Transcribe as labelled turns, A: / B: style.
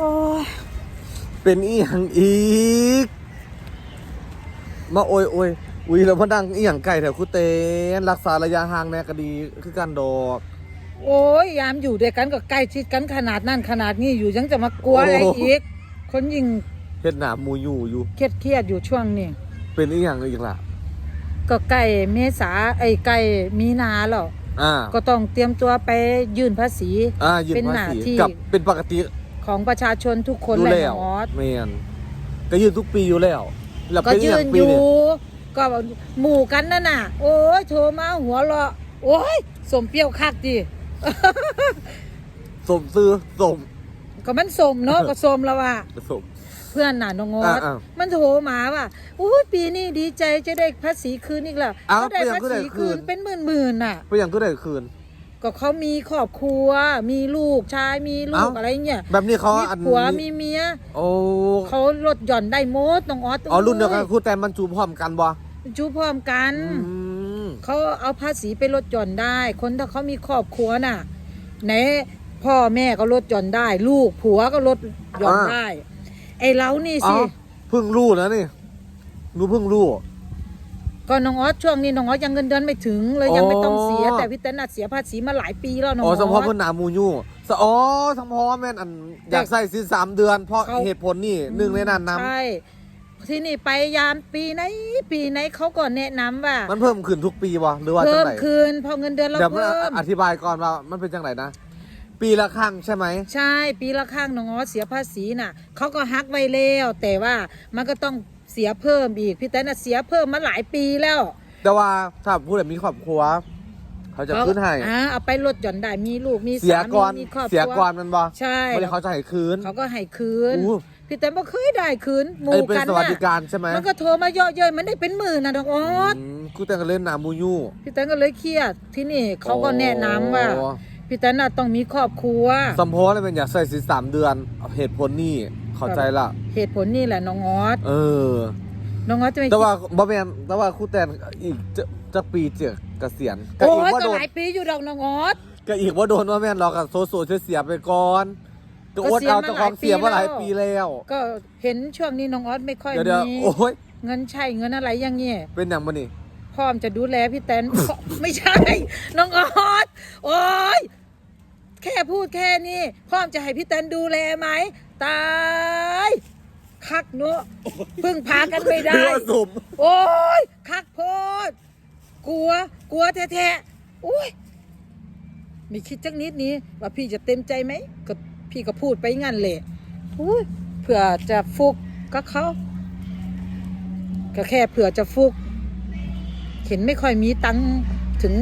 A: โอ้ย
B: เป็นอีหยังอีก มาโอยโอยอุ้ยแล้วพอดังอีหยังไก่แถวคุเตนรักษาระยะห่างแน่ก็ดีคือการดอก
A: โอ้ยยามอยู่ด้วยกันก็ใกล้ชิดกันขนาดนั่นขนาดนี้อยู่ยังจะมากลัวอะไรอีก คนยิ่ง
B: เฮ็ดหนาหมูอยู่อยู่
A: เครียดเครียดๆอยู่ช่วงนี้
B: เป็นอีหยังอีกล่ะ
A: ก็ใกล้เมษาไอ้ยใกล้มีนาแล้ว
B: อ่า
A: ก็ต้องเตรียมตัวไปยื่นภาษี
B: อ่ายืน
A: เป็น
B: ภา
A: หน้า
B: ษี
A: ที่
B: กับเป็นปกติ
A: ของประชาชนทุกคน
B: อยู่
A: และ
B: แล้ว
A: หมอส
B: แม่นก็ยืนทุกปีอยู่แล้วแล้ว
A: ก็
B: เป็นอีห
A: ยื
B: ยัง
A: น
B: ปี
A: อยู่
B: เนี่ย
A: ก็หมู่กันนั่นน่ะ โอ้ยโทรมาหัวเราะโอ้ยสมเปรี้ยวคักดิ
B: สมซื้อสม
A: ก็มันสมเนาะ ก็สมแล้วว่า
B: สม
A: เพื่อนน่ะน้องงอด
B: อ่า
A: มันโทรมาว่าอุ้ยปีนี้ดีใจจะได้ภาษีคืนอีกแล้ว
B: อ้าว
A: ก็ได้
B: เป็นยัง
A: ภาษี
B: ก็ได้คื
A: คืน
B: น
A: เป็นหมื่นหมื่นๆน่ะ
B: เป็นอย่างก็ได้คืน
A: ก็เขามีครอบครัว มีลูกชายมีลูก
B: เอ้า
A: อะไรเงี้ย
B: แบบนี้เขา
A: มี
B: อัน
A: ผัวมีเมีย
B: โอ้
A: เขาลดหย่อนได้หมดน้องออส
B: อ๋อรุ่นเดียวกันครูแต่มันจูพร้อมกันบ่
A: จูพร้อมกัน
B: อืม
A: เขาเอาภาษีไปลดหย่อนได้ คนถ้าเขามีครอบครัวน่ะไหนพ่อแม่ก็ลดหย่อนได้ ลูกผัวก็ลดหย่อนได้ ไอ้เรานี่
B: อ๋อ
A: สิ
B: เพิ่งรู้นะนี่หนูเพิ่งรู้
A: ก็น้องออสช่วงนี้น้องออสยังเงินเดือนไม่ถึงเลยยังไม่ต้องเสีย
B: อ๋อ
A: แต่พี่เต้นน่ะเสียภาษีมาหลายปีแล้วน้อง
B: อ๋
A: อ
B: อ
A: อส
B: สมพรเพิ่นหนาหมูยู่สอ๋อสมพรแม่นอันอยากใส่สิสามเดือน เพราะ
A: เขา
B: เหตุผลนี่หนึ่งในนั้นน
A: ใช่ที่นี่ไปยามปีไหนปีไหนเขาก็แนะนำว่าำ
B: มันเพิ่มขึ้นทุกปีวะหรือว่าจั
A: เพิ่
B: ง
A: ม
B: ไหน
A: คืนพอเงินเดือนเรา
B: เดี๋ยวมัน
A: เพิ่ม
B: อธิบายก่อนว่ามันเป็นจังไหนนะ ปีละครั้งใช่ไหม
A: ใช่ปีละข้างน้องออสเสียภาษีน่ะเขาก็ฮักไว้แล้วแต่ว่ามันก็ต้อง เสียเพิ่มอีกพี่เต้นน่ะเสียเพิ่มมาหลายปีแล้ว
B: แต่ว่าถ้าผู้ใดมีครอบครัว เขาจะขึ้นให้
A: อ่าเอาไปลดหย่อนได้มีลูกมี
B: เสีย
A: สามี
B: ก่อน
A: มีครอบค
B: เสีย
A: รัว
B: ก่อนมันบ่
A: ใช่
B: ไม่ได้เขาจะให้คืน
A: เขาก็ให้คืน
B: อู้
A: พี่เต้นบ่เคยได้คืนห
B: ไอ้
A: มู่
B: เป็น
A: กัน
B: สวัส
A: น่ะ
B: ดิการใช่ไหม
A: มันก็โทรมาเยอะเย้ยมันได้เป็นหมื่นนะน้องออส
B: อืมกูแต่งกันเล่นหนาหมูยู่
A: พี่เต้นก็เลยเครียดที่นี่เขาก็แนะนำว่า
B: โอ้
A: พี่เต้นน่ะต้องมีครอบครัว
B: สมพรเลยเป็นอยากใส่สิสามเดือนเหตุผลนี่ เข้าใจละ
A: เหตุผลนี่แหละน้องออส
B: เออ
A: น้องออสจะไม่
B: แต่
A: คิด
B: ว่าบ่แม่นแต่ว่าครูแตนอีกจะจะปีเจอเกษียณก็
A: โอ้
B: อีก
A: ย
B: ว่า
A: ก็
B: โดน
A: หลายปีอยู่ดอกน้องออส
B: ก็อีกว่าโดนว่าแม่นเรากับโซโซเสียไปก่อนก็อดเอา
A: ก็
B: เจ้า
A: เสียมา
B: ของเสียมาห
A: ห
B: ลา
A: ลายยปี
B: ปี
A: แล้
B: แล้ว
A: ก็เห็นช่วงนี้น้องออสไม่ค่อย
B: เดี๋ยวเดี๋ยว
A: มี
B: โอ้ย
A: เงินใช่เงินอะไรอย่างเงี้ย
B: เป็นอย่างมันนี่
A: พร้อมจะดูแลพี่แตน ไม่ใช่ น้องออสโอ้ยแค่พูดแค่นี้พร้อมจะให้พี่แตนดูแลไหม ตายคักเนอะพึ่งพากันไม่ได้
B: เรือสม
A: โอ้ยคักโพดกลัว กลัวแท้ๆโอ้ยไม่คิดจักนิดนี้ ว่าพี่จะเต็มใจไหมก็พี่ก็พูดไปงั้นแหละโอ้ยเผื่อจะฟุกก็เขาก็แค่เผื่อจะฟุก เห็นไม่ค่อยมีตังค์ถึง